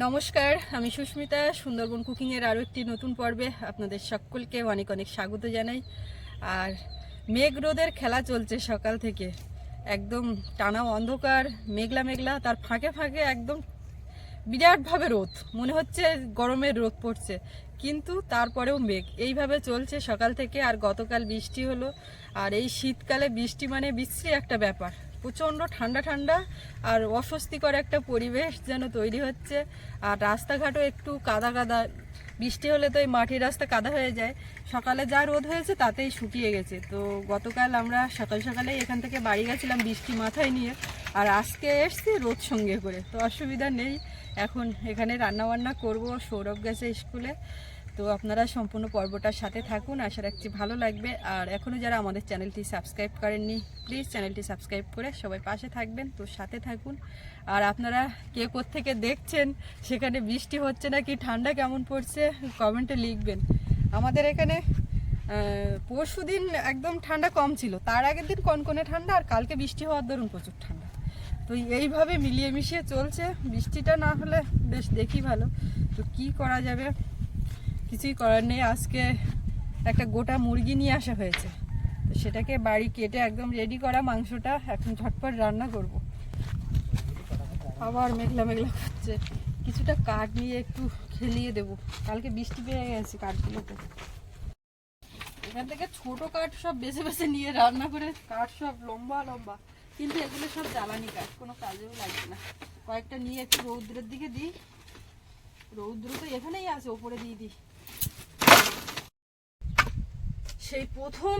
নমস্কার, আমি সুস্মিতা, সুন্দরবন কুকিংয়ের আরও একটি নতুন পর্বে আপনাদের সকলকে অনেক অনেক স্বাগত জানাই। আর মেঘ রোদের খেলা চলছে সকাল থেকে। একদম টানা অন্ধকার, মেঘলা মেঘলা, তার ফাঁকে ফাঁকে একদম বিরাটভাবে রোদ। মনে হচ্ছে গরমের রোদ পড়ছে, কিন্তু তারপরেও মেঘ। এইভাবে চলছে সকাল থেকে, আর গতকাল বৃষ্টি হলো। আর এই শীতকালে বৃষ্টি মানে বিশ্রী একটা ব্যাপার। প্রচণ্ড ঠান্ডা ঠান্ডা আর অস্বস্তিকর একটা পরিবেশ যেন তৈরি হচ্ছে। আর রাস্তাঘাটও একটু কাদা কাদা। বৃষ্টি হলে তো এই মাটির রাস্তা কাদা হয়ে যায়। সকালে যা রোদ হয়েছে তাতেই শুকিয়ে গেছে। তো গতকাল আমরা সকাল সকালেই এখান থেকে বাড়ি গেছিলাম বৃষ্টি মাথায় নিয়ে। আর আজকে এসছি রোদ সঙ্গে করে। তো অসুবিধা নেই। এখন এখানে রান্না বান্না করব। সৌরভ গেছে স্কুলে। তো আপনারা সম্পূর্ণ পর্বটার সাথে থাকুন, আশা রাখছি ভালো লাগবে। আর এখনও যারা আমাদের চ্যানেলটি সাবস্ক্রাইব করেননি, প্লিজ চ্যানেলটি সাবস্ক্রাইব করে সবাই পাশে থাকবেন, তো সাথে থাকুন। আর আপনারা কে থেকে দেখছেন, সেখানে বৃষ্টি হচ্ছে না কি ঠান্ডা কেমন পড়ছে, কমেন্টে লিখবেন। আমাদের এখানে পরশু দিন একদম ঠান্ডা কম ছিল, তার আগের দিন কনকনে ঠান্ডা, আর কালকে বৃষ্টি হওয়ার দরুন প্রচুর ঠান্ডা। তো এইভাবে মিলিয়ে মিশিয়ে চলছে, বৃষ্টিটা না হলে বেশ দেখি ভালো, তো কি করা যাবে? কিছুই করার নেই। আজকে একটা গোটা মুরগি নিয়ে আসা হয়েছে। তো সেটাকে বাড়ি কেটে একদম রেডি করা মাংসটা এখন ঝটপট রান্না করব। আবার মেঘলা মেঘলা করছে। কিছুটা কাঠ নিয়ে একটু খেলিয়ে দেব। কালকে বৃষ্টি পেয়ে গেছে কাঠগুলোতে। এখান থেকে ছোট কাঠ সব বেছে বেছে নিয়ে রান্না করে কাঠ সব লম্বা লম্বা। কিন্তু এগুলো সব জ্বালানি কাঠ, কোনো কাজেও লাগবে না। কয়েকটা নিয়ে একটু রৌদ্রের দিকে দিই। রৌদ্র তো এখানেই আছে, ওপরে দিয়ে দিই। সেই প্রথম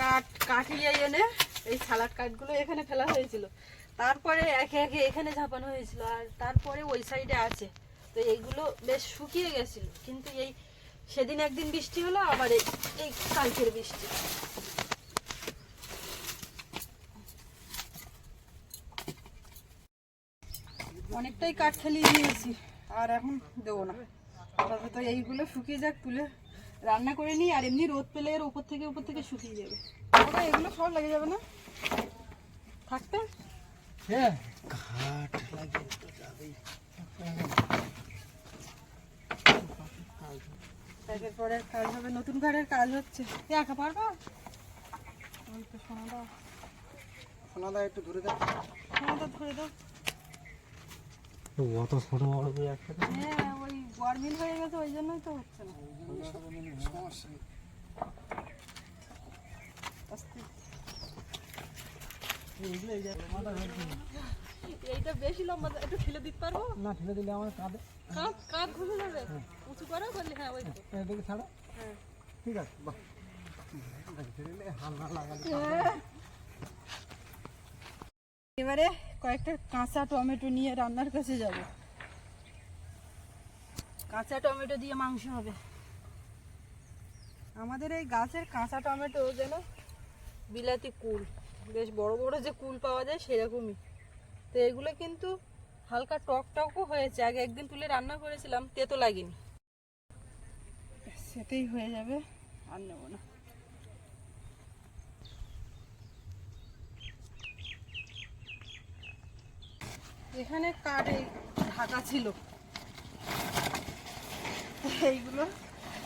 কাঠ কাঠিয়ে এনে এই সালাড কাঠগুলো এখানে ফেলা হয়েছিল। তারপরে একে একে এখানে ঝাঁপানো হয়েছিল আর তারপরে ওই সাইডে আছে। তো এইগুলো বেশ শুকিয়ে গেছিল। কিন্তু এই সেদিন একদিন বৃষ্টি হলো, আবার এই এই কালকের বৃষ্টি। অনেকটাই কাঠ ফেলিয়ে দিয়েছি, আর এখন দেবো না। আপাতত এইগুলো শুকিয়ে যাক, তুলে রান্না করে নিই আর এমনি রোদ পেলে এর উপর থেকে উপর থেকে শুকিয়ে যাবে। বাবা, এগুলো সব লেগে যাবে না? থাকতে? হ্যাঁ ঘাট লাগে তো যাবেই। একের পরে কাজ হবে নতুন ঘরের কাজ হচ্ছে। একা পারবা? ওই তো দাও। সোনাদা একটু ধরে দাও ধরে দাও। অত ছোট বড় করে একসাথে? হ্যাঁ ওই গরমিল হয়ে গেছে ওই জন্যই তো হচ্ছে না। সমস্যা। এইটা বেশি লম্বা একটু ঠেলে দিতে পারব? না ঠেলে দিলে আমার কাঁধে। কাঁধ কাঁধ ঘুরে যাবে? উঁচু করো বললি হ্যাঁ ওই এদিকে ছাড়ো। হ্যাঁ। ঠিক আছে বাহ। এবারে কয়েকটা কাঁচা টমেটো নিয়ে রান্নার কাছে যাব। কাঁচা টমেটো দিয়ে মাংস হবে। আমাদের এই গাছের কাঁচা টমেটো যেন বিলাতি কুল। বেশ বড় বড় যে কুল পাওয়া যায় সেরকমই। তো এগুলো কিন্তু হালকা টক টকও হয়েছে। আগে একদিন তুলে রান্না করেছিলাম, তেতো লাগেনি। সেটাই হয়ে যাবে, আর নেব না। এখানে কাঠ ঢাকা ছিল? এইগুলো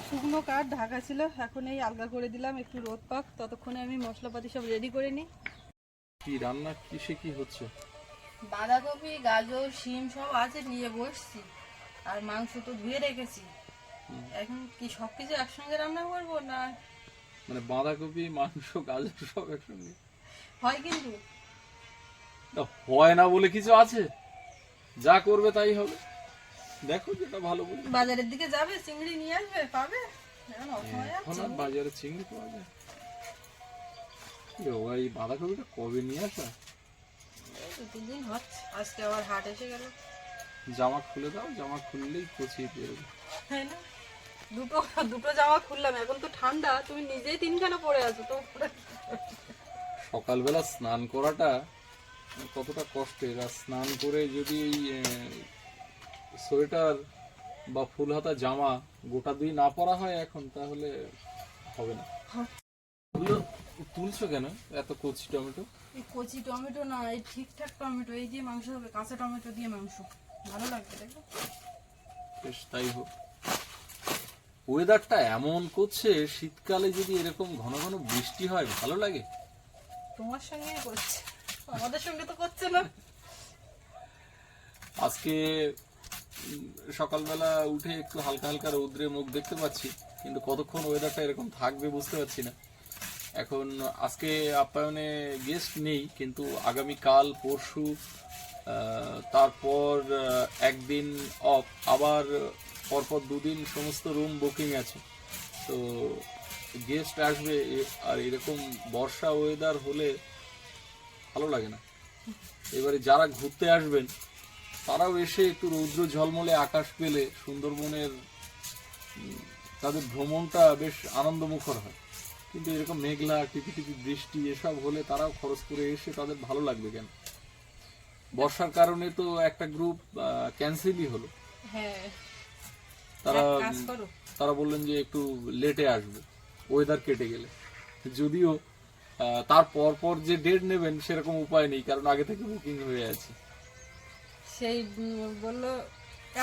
শুকনো কাঠ ঢাকা ছিল। এখন এই আলগা করে দিলাম একটু রোদ পাক। ততক্ষণে আমি মশলাপাতি সব রেডি করে নিই। কি রান্না কিসে কি হচ্ছে? বাঁধাকপি গাজর শিম সব আছে নিয়ে বসছি। আর মাংস তো ধুয়ে রেখেছি। এখন কি সব কিছু একসঙ্গে রান্না করব না? মানে বাঁধাকপি মাংস গাজর সব একসঙ্গে? হয় কিন্তু। হয় না বলে কিছু আছে? যা করবে তাই হবে। দেখো যেটা ভালো বলে বাজারের দিকে যাবে চিংড়ি নিয়ে আসবে পাবে? এখন আছে। আর বাজারে চিংড়ি পাওয়া যায়। ও বাঁধাকপিটা কবে নিয়ে আসা? এই দু তিন দিন হচ্ছে আজকে আবার হাট এসে গেল। জামা খুলে দাও জামা খুললেই পচিয়ে বেরোবে তাই না? দুটো দুটো জামা খুললাম এখন তো ঠান্ডা তুমি নিজেই তিনখানা পরে আছো তো? সকালবেলা স্নান করাটা কতটা কষ্টের আর স্নান করে যদি সোয়েটার বা ফুল হাতা জামা গোটা দুই না পরা হয় এখন তাহলে হবে না। ওগুলো তুলছো কেন? এত কচি টমেটো? এই কচি টমেটো না এই ঠিকঠাক টমেটো এই দিয়ে মাংস হবে কাঁচা টমেটো দিয়ে মাংস। ভালো লাগবে দেখো বেশ তাই হোক। ওয়েদারটা এমন করছে শীতকালে যদি এরকম ঘন ঘন বৃষ্টি হয় ভালো লাগে? তোমার সঙ্গে করছে। আমাদের সঙ্গে তো করছে না। আজকে সকালবেলা উঠে একটু হালকা হালকা রৌদ্রে মুখ দেখতে পাচ্ছি, কিন্তু কতক্ষণ ওয়েদারটা এরকম থাকবে বুঝতে পারছি না। এখন আজকে আপ্যায়নে গেস্ট নেই, কিন্তু আগামী কাল পরশু তারপর একদিন অফ আবার পরপর দুদিন সমস্ত রুম বুকিং আছে। তো গেস্ট আসবে আর এরকম বর্ষা ওয়েদার হলে ভালো লাগে না। এবারে যারা ঘুরতে আসবেন তারাও এসে একটু রৌদ্র ঝলমলে আকাশ পেলে সুন্দরবনের তাদের ভ্রমণটা বেশ আনন্দমুখর হয়। কিন্তু এরকম মেঘলা টিপি টিপি বৃষ্টি এসব হলে তারাও খরচ করে এসে তাদের ভালো লাগবে কেন? বর্ষার কারণে তো একটা গ্রুপ ক্যান্সেলই হলো। হ্যাঁ। তারা তারা বললেন যে একটু লেটে আসবে। ওয়েদার কেটে গেলে। যদিও তার পর পর যে ডেট নেবেন সেরকম উপায় নেই কারণ আগে থেকে বুকিং হয়ে আছে সেই বলল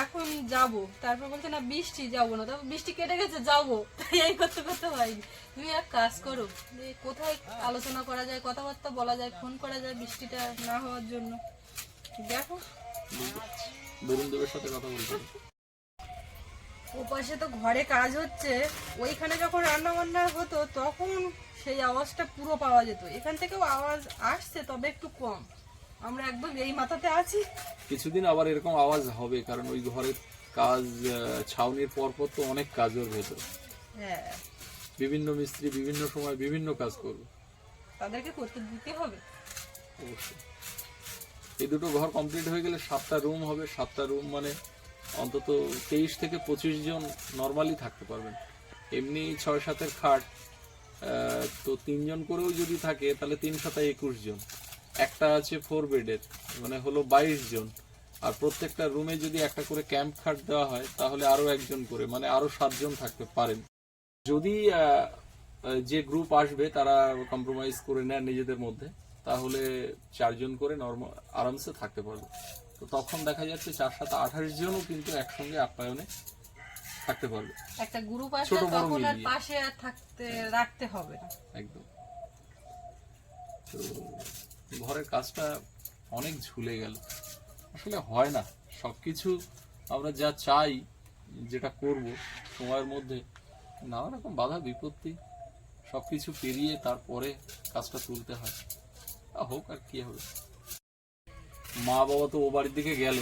এখন যাব তারপর বলছে না বৃষ্টি যাব না তারপর বৃষ্টি কেটে গেছে যাব তাই এই করতে করতে হয়নি তুমি এক কাজ করো যে কোথায় আলোচনা করা যায় কথাবার্তা বলা যায় ফোন করা যায় বৃষ্টিটা না হওয়ার জন্য দেখো বরুণ দেবের সাথে কথা বলতে। ওপাশে তো ঘরে কাজ হচ্ছে ওইখানে যখন রান্না বান্না হতো তখন সেই আওয়াজটা পুরো পাওয়া যেত। এখান থেকেও আওয়াজ আসছে তবে একটু কম। আমরা একদম এই মাথাতে আছি। কিছুদিন আবার এরকম আওয়াজ হবে কারণ ওই ঘরের কাজ ছাউনির পরপর তো অনেক কাজ ওর ভেতর। হ্যাঁ। বিভিন্ন মিস্ত্রি বিভিন্ন সময় বিভিন্ন কাজ করবে। তাদেরকে করতে দিতে হবে। অবশ্যই। এই দুটো ঘর কমপ্লিট হয়ে গেলে সাতটা রুম হবে। সাতটা রুম মানে অন্তত তেইশ থেকে পঁচিশ জন নর্মালি থাকতে পারবেন। এমনি ছয় সাতের খাট তো তিনজন করেও যদি থাকে, তাহলে তিন সাতায় একুশ জন। একটা আছে ফোর বেডের মানে হলো বাইশ জন। আর প্রত্যেকটা রুমে যদি একটা করে ক্যাম্প খাট দেওয়া হয়, তাহলে আরও একজন করে মানে আরও সাতজন থাকতে পারেন। যদি যে গ্রুপ আসবে, তারা কম্প্রোমাইজ করে নেয় নিজেদের মধ্যে, তাহলে চারজন করে নর্মাল আরামসে থাকতে পারবে। তো তখন দেখা যাচ্ছে চার সাত আঠাশ জনও কিন্তু একসঙ্গে আপ্যায়নে থাকতে পারবে। একটা গ্রুপ আসলে তখন আর পাশে আর থাকতে রাখতে হবে একদম। তো ঘরের কাজটা অনেক ঝুলে গেল। আসলে হয় না। সবকিছু আমরা যা চাই যেটা করব সময়ের মধ্যে নানা রকম বাধা বিপত্তি সবকিছু পেরিয়ে তারপরে কাজটা তুলতে হয়। হোক আর কি হবে। মা বাবা তো ও বাড়ির দিকে গেল।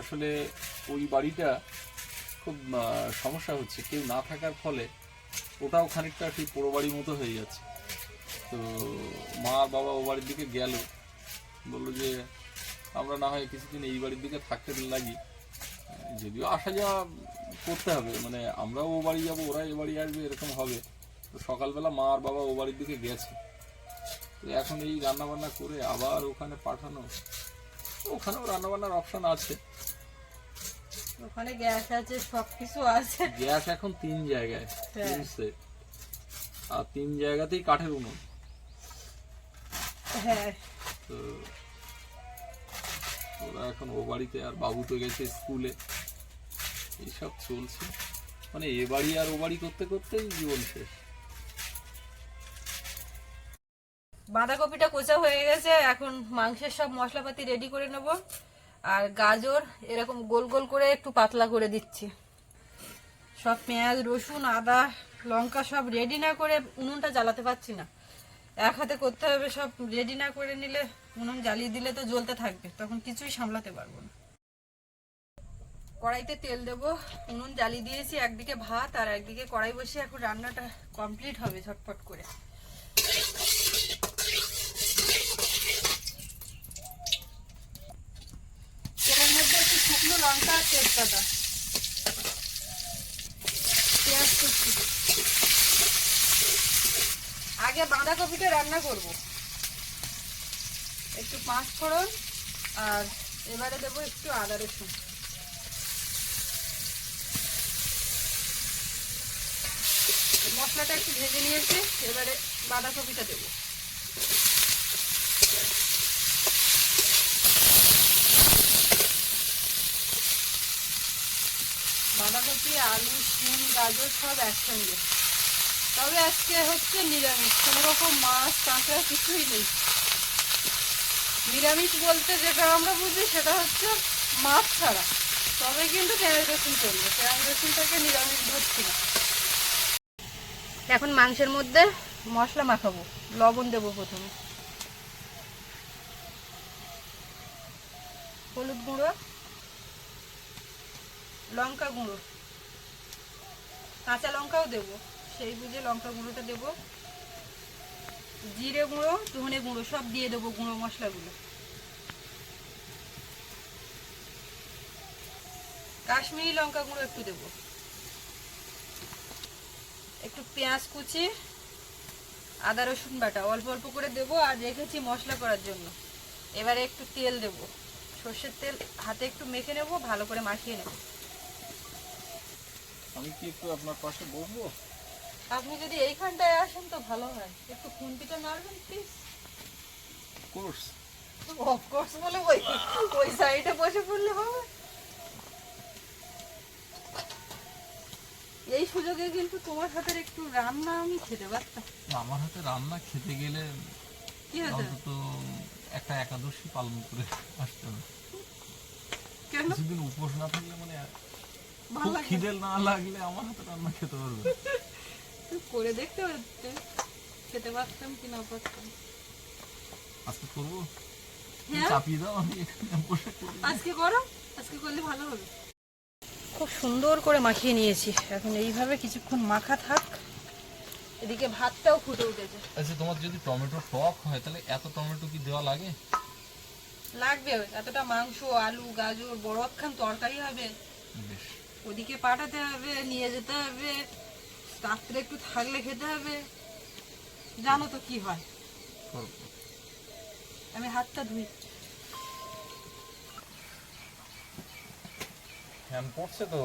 আসলে ওই বাড়িটা খুব সমস্যা হচ্ছে। কেউ না থাকার ফলে ওটাও খানিকটা সেই পোড়ো বাড়ির মতো হয়ে যাচ্ছে। তো মা বাবা ও বাড়ির দিকে গেল। বলল যে, আমরা না হয় কিছুদিন এই বাড়ির দিকে থাকতে লাগি। যদিও আসা যাওয়া করতে হবে। মানে আমরাও ও বাড়ি যাব ওরা এ বাড়ি আসবে, এরকম হবে। তো সকালবেলা মা আর বাবা ও বাড়ির দিকে গেছে। তো এখন এই রান্না বান্না করে আবার ওখানে পাঠানো ওখানেও রান্না বান্নার অপশন আছে। ওখানে গ্যাস আছে সবকিছু আছে। গ্যাস এখন তিন জায়গায় হ্যাঁ। তিন। আর তিন জায়গাতেই কাঠের উনুন। হ্যাঁ। তো ওরা এখন ও বাড়িতে আর বাবু তো গেছে স্কুলে এইসব চলছে। মানে এ বাড়ি আর ও বাড়ি করতে করতেই জীবন শেষ। বাঁধাকপিটা কোচা হয়ে গেছে, এখন মাংসের সব মশলাপাতি রেডি করে নেব। আর গাজর এরকম গোল গোল করে একটু পাতলা করে দিচ্ছি। সব পেঁয়াজ, রসুন, আদা, লঙ্কা সব রেডি না করে উনুনটা জ্বালাতে পারছি না। এক হাতে করতে হবে সব রেডি না করে নিলে, উনুন জ্বালিয়ে দিলে তো জ্বলতে থাকবে, তখন কিছুই সামলাতে পারব না। কড়াইতে তেল দেবো, উনুন জ্বালিয়ে দিয়েছি, একদিকে ভাত আর একদিকে কড়াই বসে এখন রান্নাটা কমপ্লিট হবে ঝটপট করে তেলের মধ্যে একটু শুকনো লঙ্কা আর তেজপাতা। পেঁয়াজ কুচি। আগে বাঁধাকপিটা রান্না করব। একটু পাঁচ ফোড়ন আর এবারে দেবো একটু আদা রসুন। মশলাটা একটু ভেজে নিয়েছি, এবারে বাঁধাকপিটা দেবো। বাঁধাকপি, আলু, শিম, গাজর সব একসঙ্গে। তবে আজকে হচ্ছে নিরামিষ কোনো রকম মাছ কাঁকড়া কিছুই নেই। নিরামিষ বলতে যেটা আমরা বুঝি, সেটা হচ্ছে মাছ ছাড়া। তবে কিন্তু পেঁয়াজ রসুন চলবে। পেঁয়াজ রসুনটাকে নিরামিষ ধরছি না। এখন মাংসের মধ্যে মশলা মাখাবো, লবণ দেবো প্রথমে। হলুদ গুঁড়ো লঙ্কা গুঁড়ো। কাঁচা লঙ্কাও দেবো। সেই বুঝে লঙ্কা গুঁড়োটা দেবো। জিরে গুঁড়ো, ধনে গুঁড়ো, সব দিয়ে দেবো গুঁড়ো মশলাগুলো। কাশ্মীরি লঙ্কা গুঁড়ো একটু দেবো। একটু পেঁয়াজ কুচি, আদা রসুন বাটা, অল্প অল্প করে দেবো আর রেখেছি মশলা করার জন্য। এবারে একটু তেল দেবো। সর্ষের তেল হাতে একটু মেখে নেব, ভালো করে মাখিয়ে নেব। আমি কি একটু আপনার পাশে বসবো? আপনি যদি এইখানটায় আসেন তো ভালো হয়। একটু খুন্তিটা মারবেন প্লিজ কোর্স অফকোর্স বলে ওই ওই সাইডে বসে পড়লে হবে। এই সুযোগে কিন্তু তোমার হাতের একটু রান্না আমি খেতে পারতাম। আমার হাতে রান্না খেতে গেলে কি হয়েছে অন্তত একটা একাদশী পালন করে আসতে হবে। কেন? কিছুদিন উপোস না থাকলে মানে খুব খিদে না লাগলে আমার হাতে রান্না খেতে পারবে করে দেখতে হচ্ছে খেতে পারতাম কি না পারতাম। আজকে করব? হ্যাঁ? চাপিয়ে দাও আমি বসে আজকে করো আজকে করলে ভালো হবে। খুব সুন্দর করে মাখিয়ে নিয়েছি। এখন এইভাবে কিছুক্ষণ মাখা থাক। এদিকে ভাতটাও ফুটে উঠেছে। আচ্ছা তোমার যদি টমেটো টক হয় তাহলে এত টমেটো কি দেওয়া লাগে? লাগবে এতটা মাংস আলু গাজর বড় একখান তরকারি হবে। বেশ। ওদিকে পাঠাতে হবে নিয়ে যেতে হবে রাত্রে একটু থাকলে খেতে হবে। জানো তো কি হয়? আমি হাতটা ধুই। ফ্যান পড়ছে তো।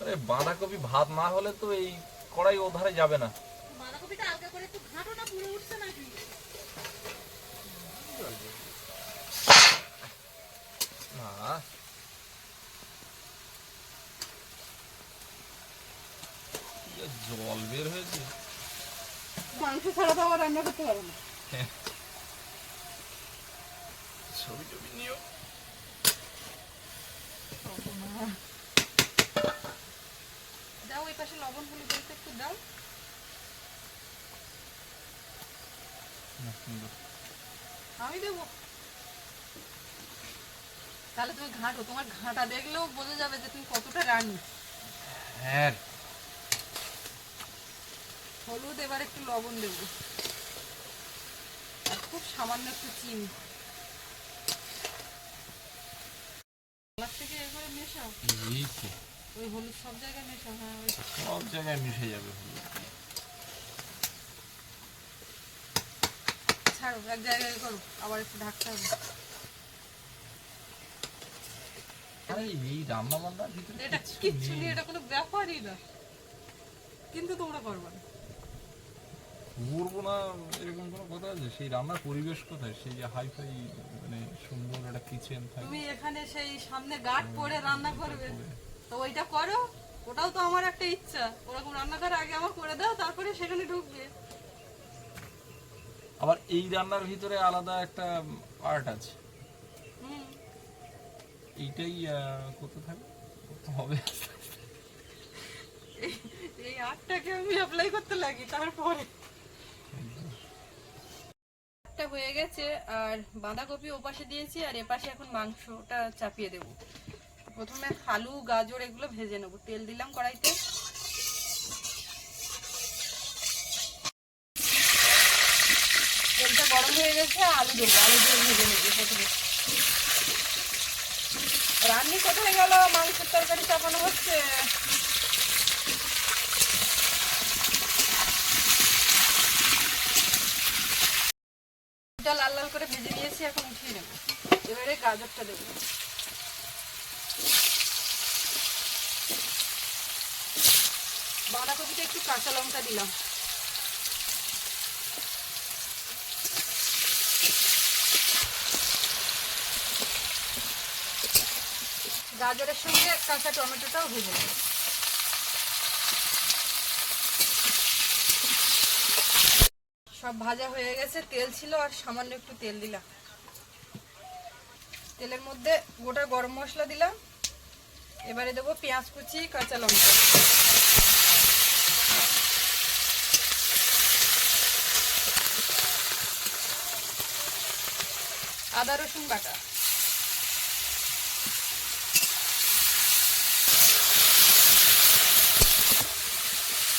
আরে বাঁধাকপি ভাত না হলে তো এই কড়াই ওধারে যাবে না। বাঁধাকপিটা আলগা করে একটু ঘাটো না পুরো উঠছে নাকি? না জল বের হয়েছে। মাংস ছাড়া তো আবার রান্না করতে পারব না। ছবি টবি নিও। দাও ওই পাশে লবণ হলুদ একটু একটু দাও। আমি দেবো। তাহলে তুমি ঘাঁটো তোমার ঘাঁটা দেখলেও বোঝা যাবে যে তুমি কতটা রানি। হ্যাঁ। হলুদ এবার একটু লবণ দেবো। আর খুব সামান্য একটু চিনি। থেকে এবারে মেশাও। ওই হলুদ সব জায়গায় মেশাও হ্যাঁ সব জায়গায় মিশে যাবে হলুদ। ছাড়ো এক জায়গায় করো আবার একটু ঢাকতে হবে। আরে এই রান্না বান্নার ভিতরে এটা কিচ্ছু কিচ্ছু নেই। নেই। এটা কোনো ব্যাপারই না। কিন্তু তোমরা পারবে না। করব না এরকম কোনো কথা আছে? সেই রান্নার পরিবেশ কোথায়? সেই যে হাই ফাই মানে সুন্দর একটা কিচেন থাকে। তুমি এখানে সেই সামনে গাঠ পরে রান্না করবে। তো ওইটা করো ওটাও তো আমার একটা ইচ্ছা। ওরকম রান্না করে আগে আমার করে দাও তারপরে সেখানে ঢুকবে। আবার এই রান্নার ভিতরে আলাদা একটা আর্ট আছে। এইটাই করতে থাকবে? করতে হবে। এই- আটটাকে আমি অ্যাপ্লাই করতে লাগি, তারপরে। আটটা হয়ে গেছে, আর বাঁধাকপি ওপাশে দিয়েছি, আর এপাশে এখন মাংসটা চাপিয়ে দেব। প্রথমে আলু, গাজর এগুলো ভেজে নেব। তেল দিলাম কড়াইতে। তেলটা গরম হয়ে গেছে, আলু দেবো। আলু দিয়ে ভেজে নেব প্রথমে। রান্নি কোথায় গেল? মাংসের তরকারি চাপানো হচ্ছে। লাল লাল করে ভেজে নিয়েছি, এখন উঠিয়ে নেব। এবারে গাজরটা দেবো। বাঁধাকপিতে একটু কাঁচা লঙ্কা দিলাম। গাজরের সঙ্গে কাঁচা টমেটোটাও ভেজে নেব। সব ভাজা হয়ে গেছে, তেল ছিল আর সামান্য একটু তেল দিলাম। তেলের মধ্যে গোটা গরম মশলা দিলাম। এবারে দেবো পেঁয়াজ কুচি, কাঁচা লঙ্কা। আদা রসুন বাটা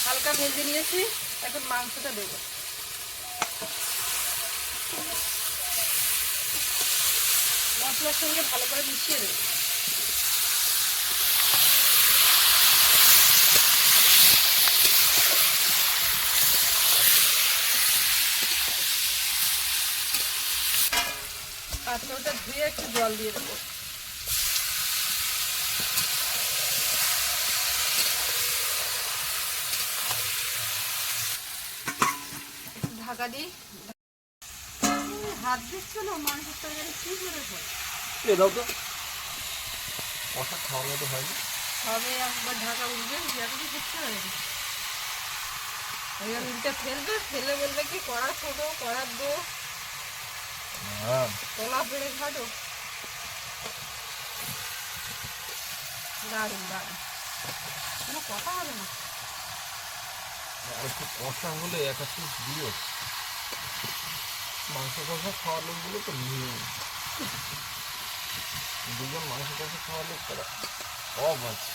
হালকা ভেজে নিয়েছি, এখন মাংসটা দেবো। মশলার সঙ্গে ভালো করে মিশিয়ে দেবো। পাত্রটা ধুয়ে একটু জল দিয়ে দেবো একটু ঢাকা দিই। হাত দিচ্ছিল মাংসের তরকারি কি করে এ দাও তো। কষা খাওয়ার মতো হয়নি সবে একবার ঢাকা উঠবে যেটা কিচ্ছু হয়নি এবার উল্টে ফেলবে ফেলে বলবে কি কড়া ছোটো কড়ার দো। হ্যাঁ। কলা পেড়ে ঘাটো দারুণ দারুণ। কোনো কথা হবে না। আর একটু কষা হলে এক এক পিস দিও মাংস কষা খাওয়ার লোকগুলো তো নিয়ে দুজন মাংস কষা খাওয়ার লোক তারা অব আছে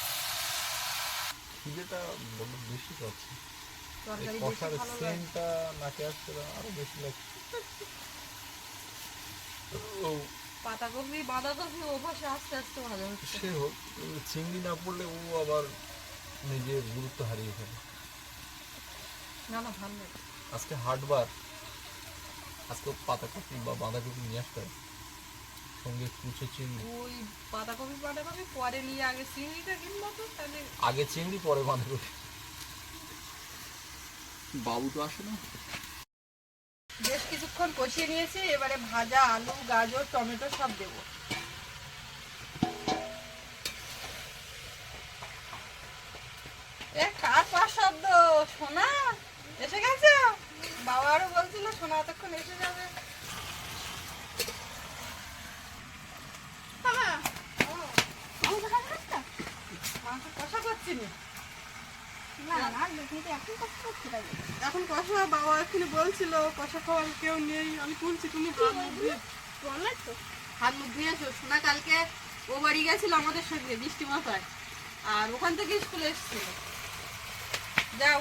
খিদেটা বড্ড বেশি পাচ্ছে। কষার সেন্টটা নাকে আসছে আরও বেশি লাগছে। ও। পাতাকপি বাঁধাকপি ওপাশে আস্তে আস্তে ভাজা হচ্ছে। সে হোক চিংড়ি না পড়লে ও আবার নিজের গুরুত্ব হারিয়ে ফেলে। আজকে হাটবার আজকে পাতাকপি বা বাঁধাকপি নিয়ে আসতে হবে। সঙ্গে কুচো চিংড়ি। ওই পাতাকপি পাতাকপি পরে নিয়ে আগে চিংড়িটা কিনবো তো তাহলে আগে চিংড়ি পরে বাঁধাকপি। বাবু তো আসে না। বেশ কিছুক্ষণ কষিয়ে নিয়েছি এবারে ভাজা আলু গাজর টমেটো সব দেবো। এ কার পাশ শব্দ সোনা? এসে গেছে? বাবা আরও বলছিল সোনা এতক্ষণ এসে যাবে। এখন কষা বাবা বলছিল কষা খাওয়ার কেউ নেই আমি তুলছি তুমি হাত ধুয়ে হাত মুখ ধুয়ে এসো। সোনা কালকে ও বাড়ি গেছিল আমাদের সঙ্গে বৃষ্টি মাথায় আর ওখান থেকে স্কুলে এসেছিল। যাও।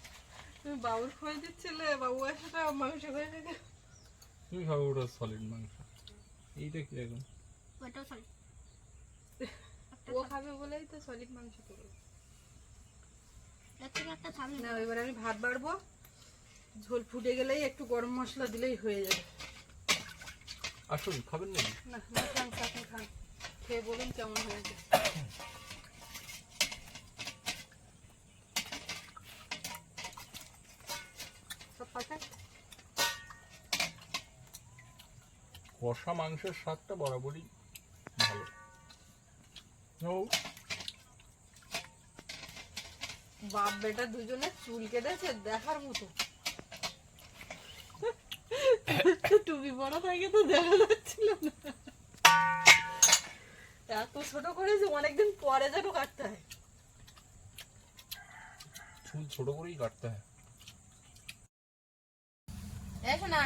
তুমি বাবুর খোয়াই দিচ্ছিলে বাবু এসে মাংস গেছে তুমি খাবে ওটা সলিড মাংস। এইটা কীরকম ও খাবে বলেই তো সলিড মাংস করব। না এবার আমি ভাত বাড়বো। ঝোল ফুটে গেলেই একটু গরম মশলা দিলেই হয়ে যাবে। আসুন খাবেন নাকি? না না খান খান। খেয়ে বলুন কেমন হয়েছে সব পাঠায় কষা মাংসের স্বাদটা বরাবরই ভালো। ও। বাপ বেটা দুজনে চুল কেটেছে দেখার মতো। টুপি বড় থাকে তো দেখা যাচ্ছিল না। এত ছোট করেছে অনেকদিন পরে যেন কাটতে হয়। চুল ছোট করেই কাটতে হয় এসো না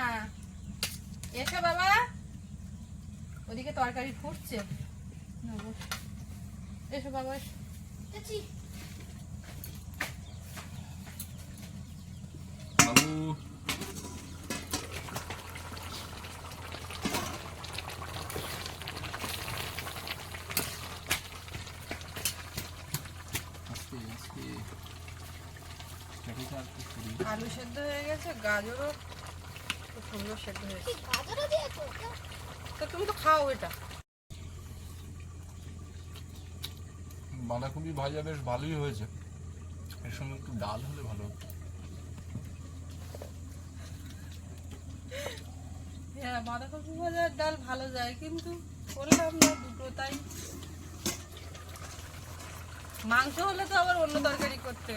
এসো বাবা ওদিকে তরকারি ফুটছে। এসো বাবা আলু সেদ্ধ হয়ে গেছে গাজরও খুব সুন্দর সেদ্ধ হয়েছে। গাজরও দিয়েছ তো তুমি তো খাও এটা। বাঁধাকপি ভাজা বেশ ভালোই হয়েছে। এর সঙ্গে একটু ডাল হলে ভালো হতো। হ্যাঁ বাঁধাকপি ভাজার ডাল ভালো যায় কিন্তু করলাম না দুটো তাই। মাংস হলে তো আবার অন্য তরকারি করতে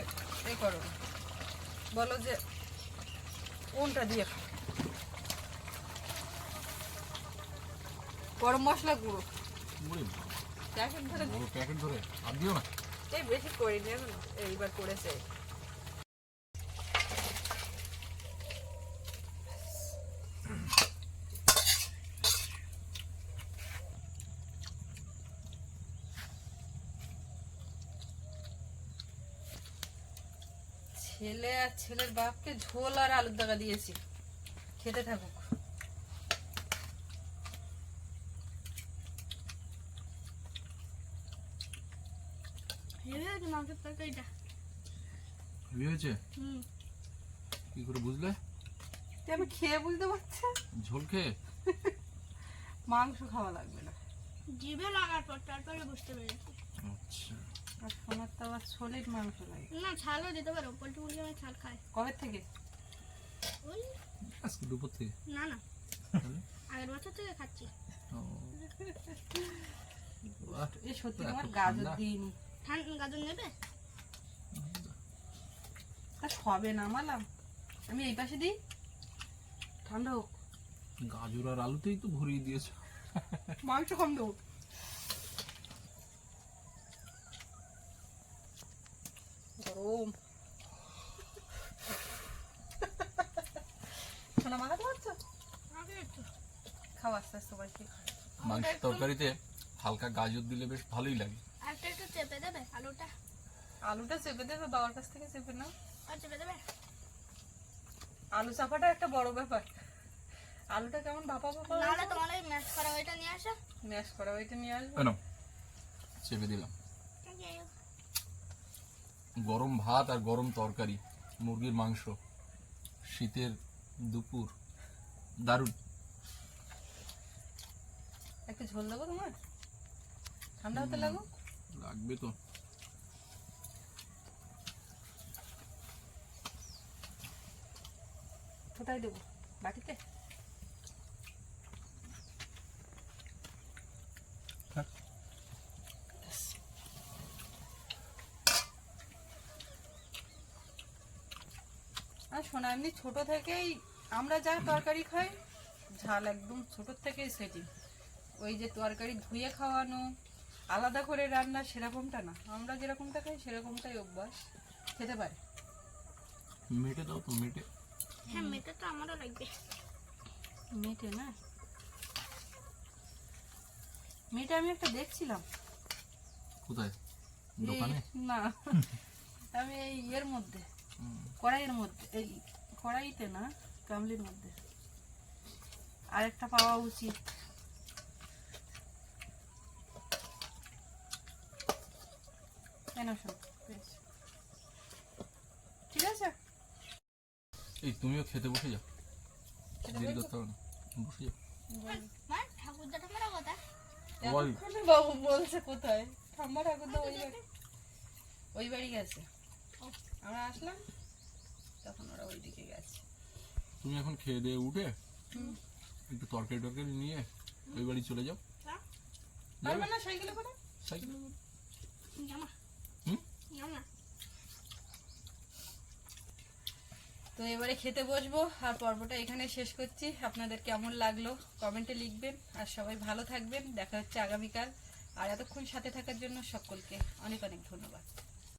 এ করো। বলো যে কোনটা দিয়ে খাও? গরম মশলা গুঁড়ো। ওরে প্যাকেট ধরে প্যাকেট ধরে। আর দিও না। এই বেশি করিনি এইবার করেছে। ছেলে আর ছেলের বাপকে ঝোল আর আলুর দাগা দিয়েছি। খেতে থাকুক হেভি হয়েছে মাংসের তরকারিটা হেভি হয়েছে? কি করে বুঝলে? আমি খেয়ে বুঝতে পারছি ঝোল খেয়ে? মাংস খাওয়া লাগবে না। জিভে লাগার পর তারপরে বুঝতে পেরেছি। আচ্ছা। আর সোনার তো আবার সলিড মাংস লাগে। না ছালও দিতে পারো পোলট্রি মুরগি আমার ছাল খায়। কবে থেকে? ওই আজকে দুপুর থেকে। না না। আগের বছর থেকে খাচ্ছি। ও। এই সত্যি তোমার গাজর দিইনি। গাজর নেবে? সবে নামালাম আমি এই পাশে দিই। ঠান্ডা হোক। গাজর আর আলুতেই তো ভরিয়ে দিয়েছ। মাংস কম দেবো। গরম। সোনা মাখাতে পারছ খাও আস্তে আস্তে খেয়ে তরকারিতে হালকা গাজর দিলে বেশ ভালোই লাগে। একটা একটু চেপে দেবে আলুটা? আলুটা চেপে দেবে বাবার কাছ থেকে চেপে নাও। আলু চাপাটা একটা বড় ব্যাপার। আলুটা কেমন ভাপা ভাপা নাহলে তোমার ওই ম্যাশ করা ওইটা নিয়ে আসো। ম্যাশ করা ওইটা নিয়ে আসব। কেন? চেপে দিলাম। গরম ভাত আর গরম তরকারি মুরগির মাংস শীতের দুপুর দারুণ। একটু ঝোল দেবো তোমার? ঠান্ডা হতে লাগুক লাগবে তো। কোথায় দেবো? বাটিতে? আর শোনা এমনি ছোট থেকেই আমরা যা তরকারি খাই ঝাল একদম ছোট থেকেই সেটি। ওই যে তরকারি ধুয়ে খাওয়ানো আলাদা করে রান্না সেরকমটা না। আমরা যেরকমটা খাই সেরকমটাই অভ্যাস। খেতে পারে? মেটে দাও তো মেটে। হ্যাঁ মেটে তো আমারও লাগবে। মেটে না? মেটে আমি একটা দেখছিলাম। কোথায়? দোকানে? না আমি এই ইয়ের মধ্যে কড়াইয়ের মধ্যে এই কড়াইতে না গামলির মধ্যে। আরেকটা পাওয়া উচিত। কেন বেশ। ঠিক আছে? এই তুমিও খেতে বসে যাও। দেরি করতে হবে না। বসে যাও। মা ঠাকুর ঠাকুমারা কথা ওই এতক্ষণে বাবু বলছে কোথায়? ঠাম্মা ঠাকুর ওই বাড়ি। ওই বাড়ি গেছে। আমরা আসলাম তখন ওরা ওই দিকে গেছে। তুমি এখন খেয়ে দিয়ে উঠে একটু তরকারি টরকারি নিয়ে ওই বাড়ি চলে যাও। হ্যাঁ? না সাইকেলে করে? সাইকেলে করে। জামা। হুম? জামা। তো এবারে খেতে বসবো আর পর্বটা এখানে শেষ করছি। আপনাদের কেমন লাগল কমেন্টে লিখবেন। আর সবাই ভালো থাকবেন। দেখা হচ্ছে আগামীকাল। আর এতক্ষণ সাথে থাকার জন্য সকলকে অনেক অনেক ধন্যবাদ।